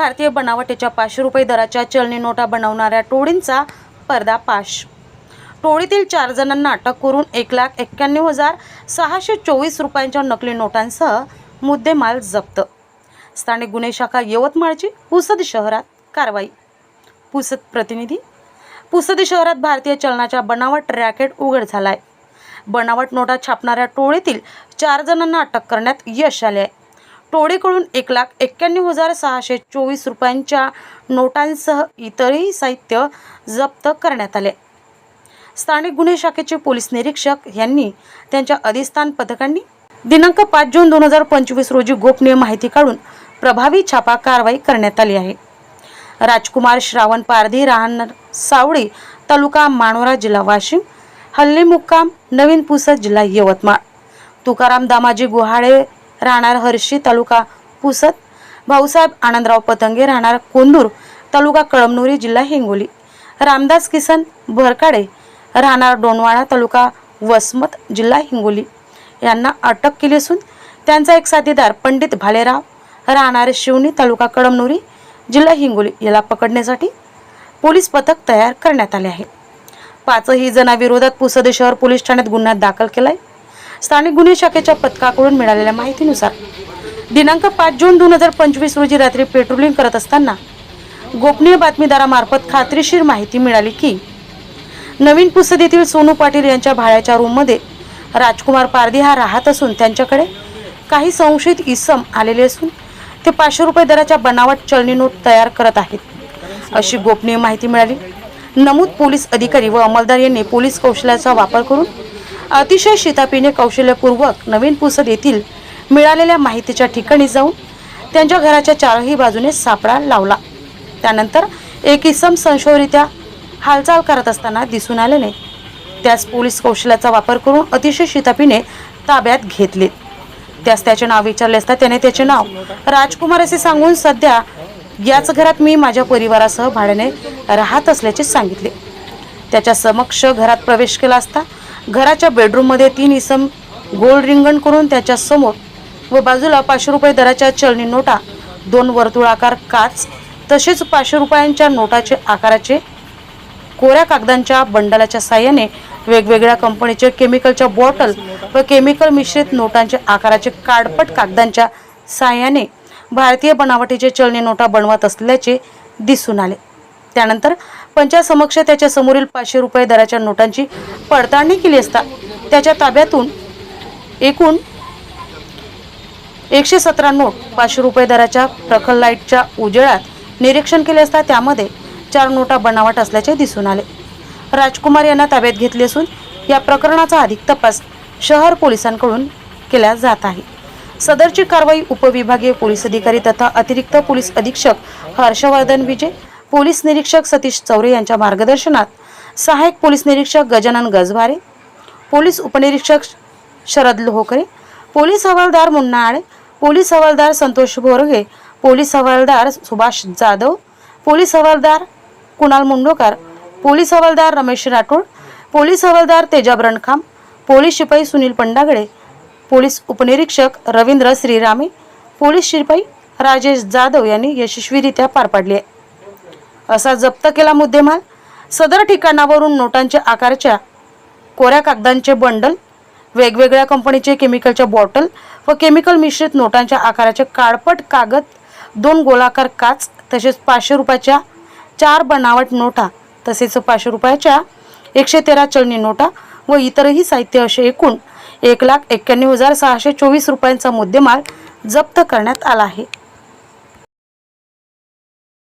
भारतीय बनावटीच्या पाचशे रुपये दराच्या चलनी नोटा बनवणाऱ्या टोळींचा पर्दापाश टोळीतील चार जणांना अटक करून एक लाख एक्क्याण्णव हजार सहाशे चोवीस रुपयांच्या नकली नोटांसह मुद्देमाल जप्त. स्थानिक गुन्हे शाखा यवतमाळची पुसद शहरात कारवाई. पुसद प्रतिनिधी पुसद शहरात भारतीय चलनाच्या बनावट रॅकेट उघड झाला आहे बनावट नोटा छापणाऱ्या टोळीतील चार जणांना अटक करण्यात यश आले आहे टोळीकडून एक लाख एक्क्याण्णव हजार सहाशे चोवीस रुपयांच्या नोटांसह इतरही साहित्य जप्त करण्यात आले. स्थानिक गुन्हे शाखेचे पोलीस निरीक्षक यांनी त्यांच्या अधिस्थान पथकांनी दिनांक पाच जून दोन हजार पंचवीस रोजी गोपनीय माहिती काढून प्रभावी छापा कारवाई करण्यात आली आहे. राजकुमार श्रावण पारधी राहणार सावळी तालुका मानोरा जिल्हा वाशिम हल्ली मुक्काम नवीन पुसद जिल्हा यवतमाळ तुकाराम दामाजी गुहाळे राहणार हर्षी तालुका पुसद भाऊसाहेब आनंदराव पतंगे राहणार कोंदूर तालुका कळमनुरी जिल्हा हिंगोली. रामदास किसन भरकाडे राहणार डोनवाडा तालुका वसमत जिल्हा हिंगोली. यांना अटक केली असून त्यांचा एक साथीदार पंडित भालेराव राहणारे शिवणी तालुका कळमनुरी जिल्हा हिंगोली. याला पकडण्यासाठी पोलीस पथक तयार करण्यात आले आहे. पाचही जणांविरोधात पुसद शहर पोलीस ठाण्यात गुन्हा दाखल केला आहे स्थानिक गुन्हे शाखेच्या पथकाकडून मिळालेल्या माहितीनुसार दिनांक पाच जून दोन हजार पंचवीस रोजी रात्री पेट्रोलिंग करत असताना गोपनीय बातमीदारामार्फत खात्रीशीर माहिती मिळाली की नवीन पुसद येथील सोनू पाटील यांच्या भाड्याच्या रूममध्ये राजकुमार पारधी हा राहत असून त्यांच्याकडे काही संशयित इसम आलेले असून ते पाचशे रुपये दराच्या बनावट चलनी नोट तयार करत आहेत. अशी गोपनीय माहिती मिळाली. नमूद पोलीस अधिकारी व अंमलदार यांनी पोलीस कौशल्याचा वापर करून अतिशय शितापीने कौशल्यपूर्वक नवीन पुसद येथील मिळालेल्या माहितीच्या ठिकाणी जाऊन त्यांच्या घराच्या चारही बाजूने सापळा लावला. त्यानंतर एक इसम संशयरित्या हालचाल करत असताना दिसून आल्याने त्यास पोलीस कौशल्याचा वापर करून अतिशय शितापीने ताब्यात घेतले. त्यास त्याचे नाव विचारले असता त्याने त्याचे नाव राजकुमार असे सांगून सध्या याच घरात मी माझ्या परिवारासह भाड्याने राहत असल्याचे सांगितले. त्याच्या समक्ष घरात प्रवेश केला असता घराच्या बेडरूममध्ये तीन इसम गोल रिंगण करून त्याच्यासमोर व बाजूला पाचशे रुपये दराच्या चलनी नोटा दोन वर्तुळाकार काच तसेच पाचशे रुपयांच्या नोटाचे आकाराचे कोऱ्या कागदांच्या बंडलाच्या साह्याने वेगवेगळ्या कंपनीचे केमिकलच्या बॉटल व केमिकल मिश्रित नोटांचे आकाराचे काडपट कागदांच्या साह्याने भारतीय बनावटीचे चलनी नोटा बनवत असल्याचे दिसून आले. त्यानंतर पंचासमक्ष त्याच्या समोरील पाचशे रुपये दराच्या नोटांची पडताळणी केली असता त्याच्या ताब्यातून एकूण एकशे सतरा नोट पाचशे रुपये दराच्या प्रखर लाईटच्या उजेळात निरीक्षण केले असता त्यामध्ये चार नोटा बनावट असल्याचे दिसून आले. राजकुमार यांना ताब्यात घेतले असून या प्रकरणाचा अधिक तपास शहर पोलिसांकडून केला जात आहे. सदरची कारवाई उपविभागीय पोलीस अधिकारी तथा अतिरिक्त पोलीस अधीक्षक हर्षवर्धन विजय पोलीस निरीक्षक सतीश चौरे यांच्या मार्गदर्शनात सहाय्यक पोलीस निरीक्षक गजानन गजवारे पोलीस उपनिरीक्षक शरद लोहकरे पोलीस हवालदार मुन्ना आळे पोलीस हवालदार संतोष भोरगे पोलीस हवालदार सुभाष जाधव पोलीस हवालदार कुणाल मुंडोकार पोलीस हवालदार रमेश राठोड पोलीस हवालदार तेजाब रणखाम पोलीस शिपाई सुनील पंडागडे पोलीस उपनिरीक्षक रवींद्र श्रीरामे पोलीस शिपाई राजेश जाधव यांनी यशस्वीरित्या पार पाडली आहे. असा जप्त केला मुद्देमाल. सदर ठिकाणावरून नोटांच्या आकारच्या कोऱ्या कागदांचे बंडल वेगवेगळ्या कंपनीचे केमिकलच्या बॉटल व केमिकल मिश्रित नोटांच्या आकाराचे काळपट कागद दोन गोलाकार काच तसेच पाचशे रुपयाच्या चार बनावट नोटा तसेच पाचशे रुपयाच्या एकशे तेरा चलनी नोटा व इतरही साहित्य असे एकूण एक लाख एक्क्याण्णव हजार सहाशे चोवीस रुपयांचा मुद्देमाल जप्त करण्यात आला आहे.